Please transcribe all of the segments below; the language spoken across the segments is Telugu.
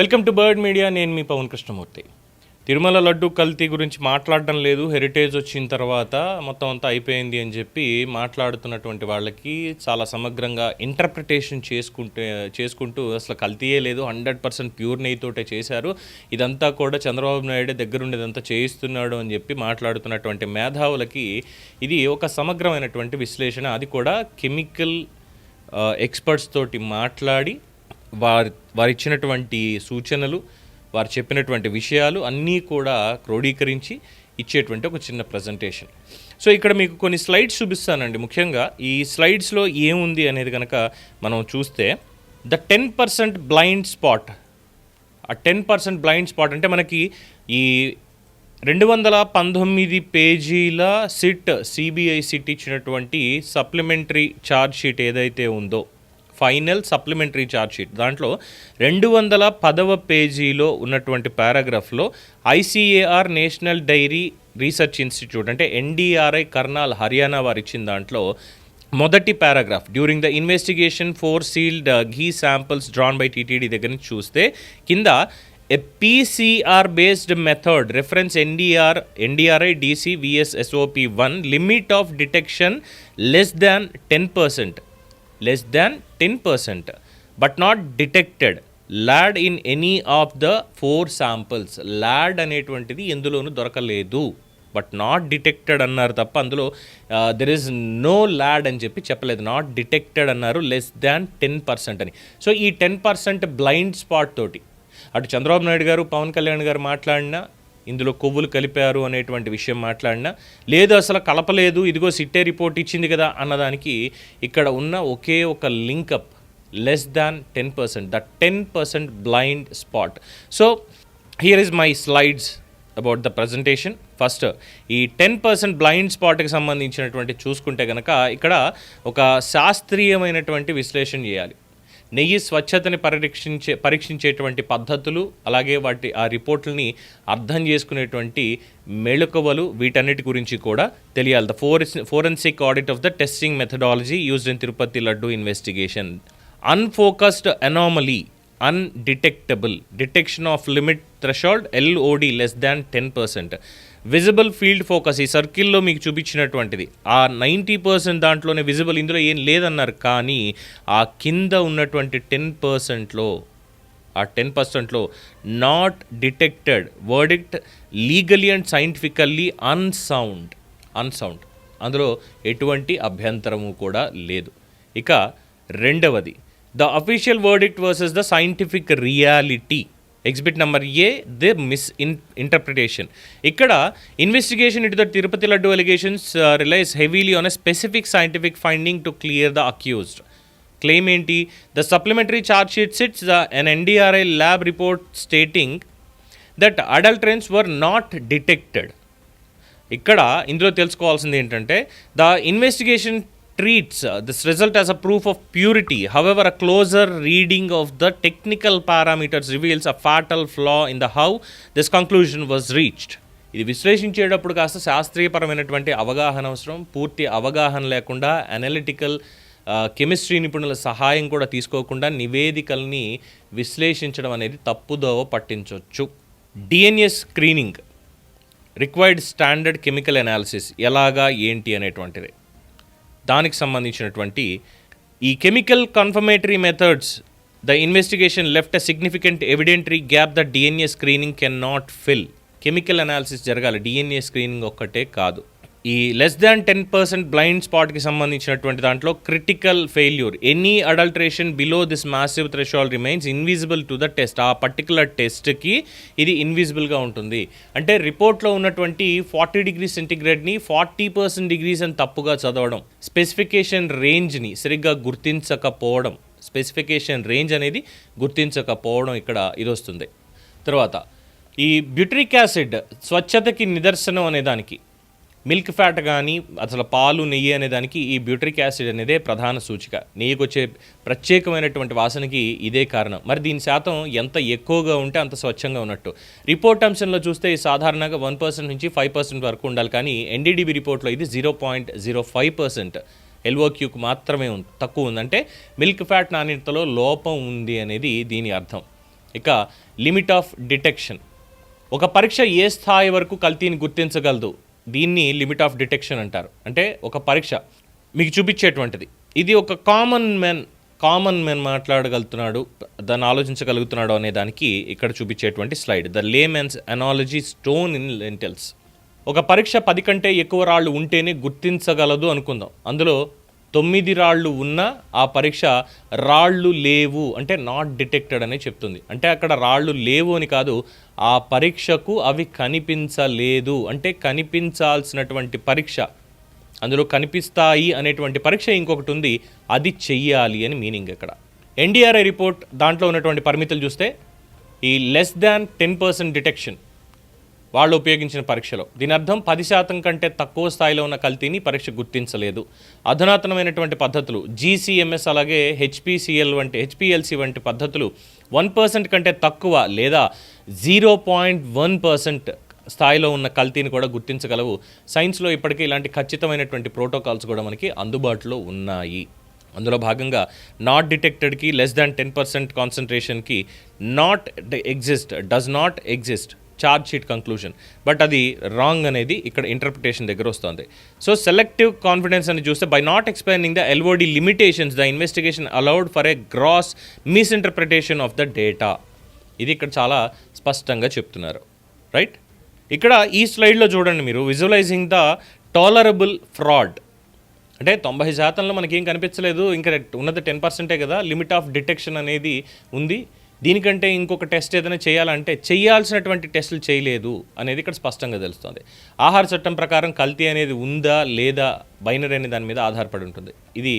Welcome to Bird Media. నేను మీ పవన్ కృష్ణమూర్తి. తిరుమల లడ్డు కల్తీ గురించి మాట్లాడడం లేదు. హెరిటేజ్ వచ్చిన తర్వాత మొత్తం అంతా అయిపోయింది అని చెప్పి మాట్లాడుతున్నటువంటి వాళ్ళకి చాలా సమగ్రంగా ఇంటర్ప్రిటేషన్ చేసుకుంటే చేసుకుంటూ అసలు కల్తీయే లేదు. హండ్రెడ్ పర్సెంట్ ప్యూర్ నెయ్యితోటే చేశారు. ఇదంతా కూడా చంద్రబాబు నాయుడు దగ్గరుండి ఇదంతా చేయిస్తున్నాడు అని చెప్పి మాట్లాడుతున్నటువంటి మేధావులకి ఇది ఒక సమగ్రమైనటువంటి విశ్లేషణ. అది కూడా కెమికల్ ఎక్స్పర్ట్స్ తోటి మాట్లాడి వారి వారు ఇచ్చినటువంటి సూచనలు వారు చెప్పినటువంటి విషయాలు అన్నీ కూడా క్రోడీకరించి ఇచ్చేటువంటి ఒక చిన్న ప్రజెంటేషన్ సో ఇక్కడ మీకు కొన్ని స్లైడ్స్ చూపిస్తానండి. ముఖ్యంగా ఈ స్లైడ్స్లో ఏముంది అనేది కనుక మనం చూస్తే the ten percent blind spot ఆ టెన్ పర్సెంట్ బ్లైండ్ స్పాట్ అంటే మనకి ఈ రెండు వందల పంతొమ్మిది పేజీల సిట్ సిబిఐ సిట్ ఇచ్చినటువంటి సప్లిమెంటరీ ఛార్జ్ షీట్ ఏదైతే ఉందో ఫైనల్ సప్లిమెంటరీ ఛార్జ్ షీట్. దాంట్లో రెండు వందల పదవ పేజీలో ఉన్నటువంటి పారాగ్రాఫ్లో ICAR national dairy research institute అంటే ఎన్డీఆర్ఐ కర్నాల్ హర్యానా వారు ఇచ్చిన దాంట్లో మొదటి paragraph. During the investigation four sealed uh, ghee samples drawn by TTD దగ్గర నుంచి చూస్తే కింద a PCR based method reference NDR NDRI DC VSSOP one limit of detection less than ten percent. Than ten percent but not detected lard in any of the four samples lard అనేటువంటిది ఎందులోనూ దొరకలేదు. బట్ నాట్ డిటెక్టెడ్ అన్నారు తప్ప అందులో దెర్ ఇస్ నో ల్యాడ్ అని చెప్పి చెప్పలేదు. నాట్ డిటెక్టెడ్ అన్నారు లెస్ దాన్ టెన్ పర్సెంట్ అని. సో ఈ టెన్ పర్సెంట్ బ్లైండ్ స్పాట్ తోటి అటు చంద్రబాబు నాయుడు గారు పవన్ కళ్యాణ్ గారు మాట్లాడినా ఇందులో కొవ్వులు కలిపారు అనేటువంటి విషయం మాట్లాడినా లేదు అసలు కలపలేదు ఇదిగో సిట్టే రిపోర్ట్ ఇచ్చింది కదా అన్నదానికి ఇక్కడ ఉన్న ఒకే ఒక linkup less than ten percent the ten percent blind spot. So here is my slides about the presentation first ఈ టెన్ పర్సెంట్ బ్లైండ్ స్పాట్కి సంబంధించినటువంటి చూసుకుంటే కనుక ఇక్కడ ఒక శాస్త్రీయమైనటువంటి విశ్లేషణ చేయాలి. నెయ్యి స్వచ్ఛతని పరీక్షించే పరీక్షించేటువంటి పద్ధతులు అలాగే వాటి ఆ రిపోర్ట్లని అర్థం చేసుకునేటువంటి మెళుకువలు వీటన్నిటి గురించి కూడా తెలియాలి. The four forensic audit of the testing methodology used in Tirupati laddu investigation unfocused anomaly undetectable detection of limit threshold LOD less than ten percent visible field focus ఈ సర్కిల్లో మీకు చూపించినటువంటిది. ఆ నైంటీ పర్సెంట్ దాంట్లోనే విజిబుల్ ఇందులో ఏం లేదన్నారు కానీ ఆ కింద ఉన్నటువంటి టెన్ పర్సెంట్లో ఆ టెన్ పర్సెంట్లో not detected verdict legally and scientifically unsound unsound అందులో ఎటువంటి అభ్యంతరము కూడా లేదు. ఇక రెండవది the official verdict versus the scientific reality exhibit number A the miss in interpretation ఇక్కడ ఇన్వెస్టిగేషన్ ఇటు the Tirupati laddu allegations relies heavily on a specific scientific finding to clear the accused claim ఏంటి? The supplementary charge sheet SIT's the N NDRI lab report stating that adulterants were not detected ఇక్కడ ఇందులో తెలుసుకోవాల్సింది ఏంటంటే the investigation treats this result as a proof of purity However, a closer reading of the technical parameters reveals a fatal flaw in the how this conclusion was reached ఇది విశ్లేషించేటప్పుడు కాస్త శాస్త్రీయపరమైనటువంటి అవగాహన అవసరం. పూర్తి అవగాహన లేకుండా అనలిటికల్ కెమిస్ట్రీ uh, నిపుణుల సహాయం కూడా తీసుకోకుండా నివేదికల్ని విశ్లేషించడం అనేది తప్పుదోవ పట్టించవచ్చు DNA screening required standard chemical analysis ఎలాగా ఏంటి అనేటువంటిది. దానికి సంబంధించినటువంటి ఈ chemical confirmatory methods the investigation left a significant evidentiary gap the DNA screening can not fill chemical analysis జరగాలి. డిఎన్ఏ స్క్రీనింగ్ ఒక్కటే కాదు. ఈ less than ten percent blind స్పాట్కి సంబంధించినటువంటి దాంట్లో critical failure any adulteration below this massive threshold remains invisible to the test ఆ పర్టికులర్ టెస్ట్కి ఇది ఇన్విజిబుల్గా ఉంటుంది. అంటే రిపోర్ట్లో ఉన్నటువంటి ఫార్టీ డిగ్రీ సెంటిగ్రేడ్ని ఫార్టీ పర్సెంట్ డిగ్రీస్ అని తప్పుగా చదవడం స్పెసిఫికేషన్ రేంజ్ని సరిగ్గా గుర్తించకపోవడం స్పెసిఫికేషన్ రేంజ్ అనేది గుర్తించకపోవడం ఇక్కడ ఇది వస్తుంది తర్వాత ఈ బ్యూట్రిక్ యాసిడ్ స్వచ్ఛతకి నిదర్శనం అనే దానికి మిల్క్ ఫ్యాట్ కానీ అసలు పాలు నెయ్యి అనే దానికి ఈ బ్యూట్రిక్ యాసిడ్ అనేదే ప్రధాన సూచిక. నెయ్యికి వచ్చే ప్రత్యేకమైనటువంటి వాసనకి ఇదే కారణం. మరి దీని శాతం ఎంత ఎక్కువగా ఉంటే అంత స్వచ్ఛంగా ఉన్నట్టు. రిపోర్ట్ అంశంలో చూస్తే సాధారణంగా వన్ పర్సెంట్ నుంచి ఫైవ్ పర్సెంట్ వరకు ఉండాలి. కానీ ఎన్డీడీబీ రిపోర్ట్లో ఇది zero point zero five percent ఎల్ఓక్యూకు మాత్రమే తక్కువ ఉందంటే మిల్క్ ఫ్యాట్ నాణ్యతలో లోపం ఉంది అనేది దీని అర్థం. ఇక లిమిట్ ఆఫ్ డిటెక్షన్. ఒక పరీక్ష ఏ స్థాయి వరకు కల్తీని గుర్తించగలదు? దీన్ని లిమిట్ ఆఫ్ డిటెక్షన్ అంటారు. అంటే ఒక పరీక్ష మీకు చూపించేటువంటిది. ఇది ఒక కామన్ మెన్ కామన్ మెన్ మాట్లాడగలుగుతున్నాడు దాన్ని ఆలోచించగలుగుతున్నాడు అనే దానికి ఇక్కడ చూపించేటువంటి slide. The laymen's analogy stone in lentils. ఒక పరీక్ష పది కంటే ఎక్కువ రాళ్ళు ఉంటేనే గుర్తించగలదు అనుకుందాం. అందులో తొమ్మిది రాళ్ళు ఉన్న ఆ పరీక్ష రాళ్ళు లేవు అంటే నాట్ డిటెక్టెడ్ అని చెప్తుంది. అంటే అక్కడ రాళ్ళు లేవు అని కాదు ఆ పరీక్షకు అవి కనిపించలేదు. అంటే కనిపించాల్సినటువంటి పరీక్ష అందులో కనిపిస్తాయి అనేటువంటి పరీక్ష ఇంకొకటి ఉంది అది చెయ్యాలి అని మీనింగ్ ఇక్కడ. ఎన్డీఆర్ఐ రిపోర్ట్ దాంట్లో ఉన్నటువంటి పరిమితులు చూస్తే ఈ less than ten percent detection వాళ్ళు ఉపయోగించిన పరీక్షలో. దీని అర్థం పది శాతం కంటే తక్కువ స్థాయిలో ఉన్న కల్తీని పరీక్ష గుర్తించలేదు. అధునాతనమైనటువంటి పద్ధతులు జీసీఎంఎస్ అలాగే హెచ్పిసిఎల్ వంటి హెచ్పిఎల్సి వంటి పద్ధతులు వన్ పర్సెంట్ కంటే తక్కువ లేదా జీరో పాయింట్ వన్ పర్సెంట్ స్థాయిలో ఉన్న కల్తీని కూడా గుర్తించగలవు. సైన్స్లో ఇప్పటికే ఇలాంటి ఖచ్చితమైనటువంటి ప్రోటోకాల్స్ కూడా మనకి అందుబాటులో ఉన్నాయి. అందులో భాగంగా నాట్ డిటెక్టెడ్కి less than ten percent కాన్సన్ట్రేషన్కి not exist does not exist charge sheet conclusion but అది రాంగ్ అనేది ఇక్కడ ఇంటర్ప్రిటేషన్ దగ్గర వస్తుంది. సో సెలెక్టివ్ కాన్ఫిడెన్స్ అని చూస్తే by not explaining the LOD limitations the investigation allowed for a gross misinterpretation of the data ఇది ఇక్కడ చాలా స్పష్టంగా చెప్తున్నారు. రైట్ ఇక్కడ ఈ స్లైడ్లో చూడండి మీరు విజువలైజింగ్ ద టాలరబుల్ ఫ్రాడ్ అంటే తొంభై శాతంలో మనకి ఏం కనిపించలేదు ఇంకా ఉన్నది టెన్ పర్సెంటే కదా లిమిట్ ఆఫ్ డిటెక్షన్ అనేది ఉంది. దీనికంటే ఇంకొక టెస్ట్ ఏదైనా చేయాలంటే చేయాల్సినటువంటి టెస్టులు చేయలేదు అనేది ఇక్కడ స్పష్టంగా తెలుస్తుంది. ఆహార చట్టం ప్రకారం కల్తీ అనేది ఉందా లేదా బైనరీ అనే దాని మీద ఆధారపడి ఉంటుంది. ఇది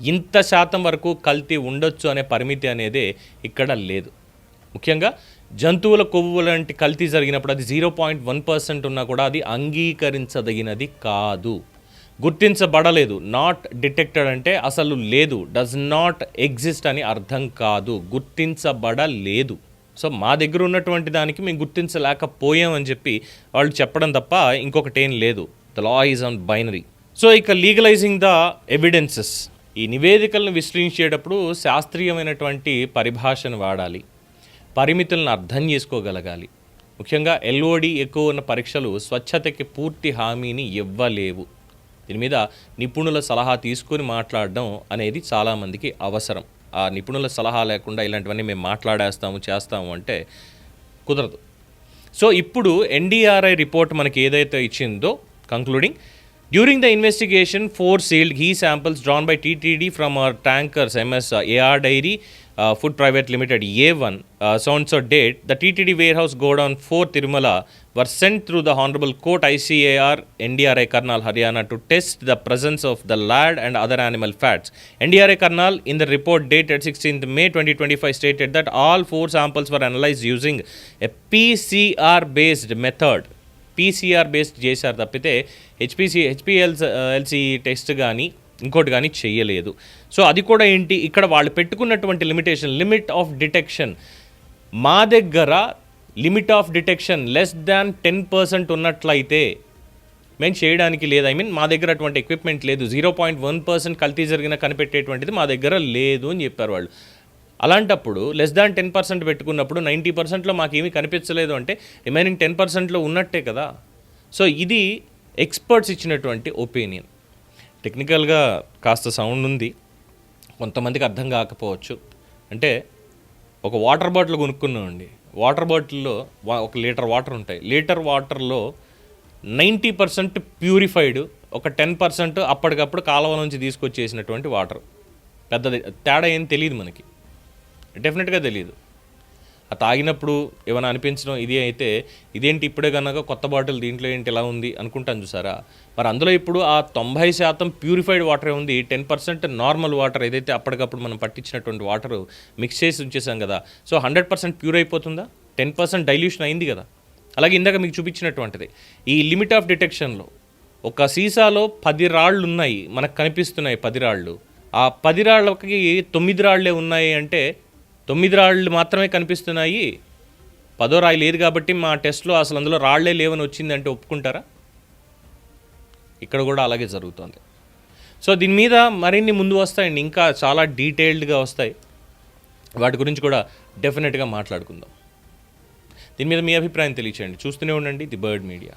ఇంత శాతం వరకు కల్తీ ఉండొచ్చు అనే పరిమితి అనేది ఇక్కడ లేదు. ముఖ్యంగా జంతువుల కొవ్వు లాంటి కల్తీ జరిగినప్పుడు అది జీరో పాయింట్ వన్ పర్సెంట్ ఉన్నా కూడా అది అంగీకరించదగినది కాదు. గుర్తించబడలేదు. నాట్ డిటెక్టెడ్ అంటే అసలు లేదు. డస్ నాట్ ఎగ్జిస్ట్ అని అర్థం కాదు. గుర్తించబడలేదు. సో మా దగ్గర ఉన్నటువంటి దానికి మేము గుర్తించలేకపోయామని చెప్పి వాళ్ళు చెప్పడం తప్ప ఇంకొకటి ఏం లేదు. The law is on binary so ఇక లీగలైజింగ్ ద ఎవిడెన్సెస్ ఈ నివేదికలను విశ్లేషించేటప్పుడు శాస్త్రీయమైనటువంటి పరిభాషను వాడాలి. పరిమితులను అర్థం చేసుకోగలగాలి. ముఖ్యంగా ఎల్ఓడి ఎక్కువ ఉన్న పరీక్షలు స్వచ్ఛతకి పూర్తి హామీని ఇవ్వలేవు. దీని మీద నిపుణుల సలహా తీసుకొని మాట్లాడడం అనేది చాలామందికి అవసరం. ఆ నిపుణుల సలహా లేకుండా ఇలాంటివన్నీ మేము మాట్లాడేస్తాము చేస్తాము అంటే కుదరదు. సో ఇప్పుడు ఎన్డీఆర్ఐ రిపోర్ట్ మనకి ఏదైతే ఇచ్చిందో concluding during the investigation four sealed ghee samples drawn by TTD from our tankers MS AR dairy food private limited A one sounds of date the TTD warehouse godown for Tirumala were sent through the honourable court ICAR NDRI Karnal Haryana to test the presence of the lard and other animal fats NDRI Karnal in the report date at sixteenth May twenty twenty five stated that all four samples were analyse using a PCR based method PCR based చేశారు తప్పితే హెచ్పిసి హెచ్పిఎల్ ఎల్సీ టెస్ట్ కానీ ఇంకోటి కానీ చేయలేదు సో అది కూడా ఏంటి? ఇక్కడ వాళ్ళు పెట్టుకున్నటువంటి లిమిటేషన్ లిమిట్ ఆఫ్ డిటెక్షన్ మా దగ్గర limit of detection less than ten percent ఉన్నట్లయితే మేము చేయడానికి లేదు. ఐ మీన్ మా దగ్గర అటువంటి ఎక్విప్మెంట్ లేదు. జీరో పాయింట్ వన్ పర్సెంట్ కల్తీ జరిగిన కనిపెట్టేటువంటిది మా దగ్గర లేదు అని చెప్పారు వాళ్ళు. అలాంటప్పుడు లెస్ దాన్ టెన్ పర్సెంట్ పెట్టుకున్నప్పుడు నైంటీ పర్సెంట్లో మాకేమీ కనిపించలేదు అంటే రిమైనింగ్ టెన్ పర్సెంట్లో ఉన్నట్టే కదా? సో ఇది ఎక్స్పర్ట్స్ ఇచ్చినటువంటి ఒపీనియన్. టెక్నికల్గా కాస్త సౌండ్ ఉంది. కొంతమందికి అర్థం కాకపోవచ్చు. అంటే ఒక వాటర్ బాటిల్ కొనుక్కున్నామండి. వాటర్ బాటిల్లో ఒక లీటర్ వాటర్ ఉంటాయి. లీటర్ వాటర్లో నైంటీ పర్సెంట్ ప్యూరిఫైడ్ ఒక టెన్ పర్సెంట్ అప్పటికప్పుడు కాలువ నుంచి తీసుకొచ్చేసినటువంటి వాటర్. పెద్దది తేడా ఏం తెలియదు మనకి. డెఫినెట్గా తెలియదు ఆ తాగినప్పుడు ఏమైనా అనిపించడం ఇది అయితే ఇదేంటి ఇప్పుడే కనుక కొత్త బాటిల్ దీంట్లో ఏంటి ఇలా ఉంది అనుకుంటాను చూసారా? మరి అందులో ఇప్పుడు ఆ తొంభై శాతం ప్యూరిఫైడ్ వాటరే ఉంది. టెన్ పర్సెంట్ నార్మల్ వాటర్ ఏదైతే అప్పటికప్పుడు మనం పట్టించినటువంటి వాటర్ మిక్స్ చేసి ఉంచేసాం కదా సో హండ్రెడ్ పర్సెంట్ ప్యూర్ అయిపోతుందా? టెన్ పర్సెంట్ డైల్యూషన్ అయింది కదా. అలాగే ఇందాక మీకు చూపించినటువంటిది ఈ లిమిట్ ఆఫ్ డిటెక్షన్లో ఒక సీసాలో పది రాళ్ళు ఉన్నాయి మనకు కనిపిస్తున్నాయి పది రాళ్ళు. ఆ పది రాళ్ళకి తొమ్మిది రాళ్ళే ఉన్నాయి అంటే తొమ్మిది రాళ్ళు మాత్రమే కనిపిస్తున్నాయి. పదో రాయి లేదు కాబట్టి మా టెస్ట్లో అసలు అందులో రాళ్ళే లేవని వచ్చిందంటే ఒప్పుకుంటారా? ఇక్కడ కూడా అలాగే జరుగుతుంది. సో దీని మీద మరిన్ని ముందు వస్తాయండి. ఇంకా చాలా డీటెయిల్డ్గా వస్తాయి. వాటి గురించి కూడా డెఫినెట్గా మాట్లాడుకుందాం. దీని మీద మీ అభిప్రాయం తెలియచేయండి. చూస్తూనే ఉండండి ది బర్డ్ మీడియా.